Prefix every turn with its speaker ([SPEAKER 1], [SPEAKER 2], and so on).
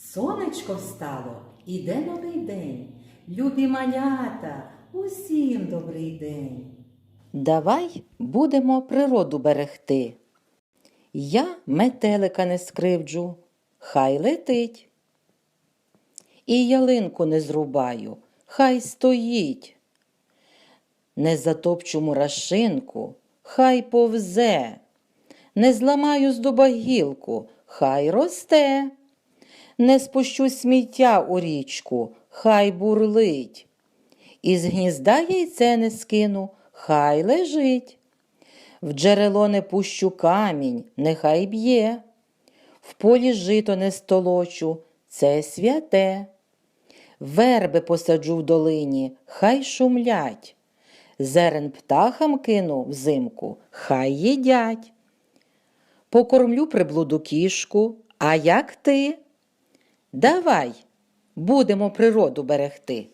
[SPEAKER 1] Сонечко встало, іде новий день. Любі малята, усім добрий день.
[SPEAKER 2] Давай будемо природу берегти. Я метелика не скривджу, хай летить. І ялинку не зрубаю, хай стоїть. Не затопчу мурашинку, хай повзе. Не зламаю з дуба гілку, хай росте. Не спущу сміття у річку, хай бурлить. Із гнізда яйце не скину, хай лежить. В джерело не пущу камінь, нехай б'є. В полі жито не столочу, це святе. Верби посаджу в долині, хай шумлять. Зерен птахам кину взимку, хай їдять. Покормлю приблуду кішку, а як ти? Давай, будемо природу берегти.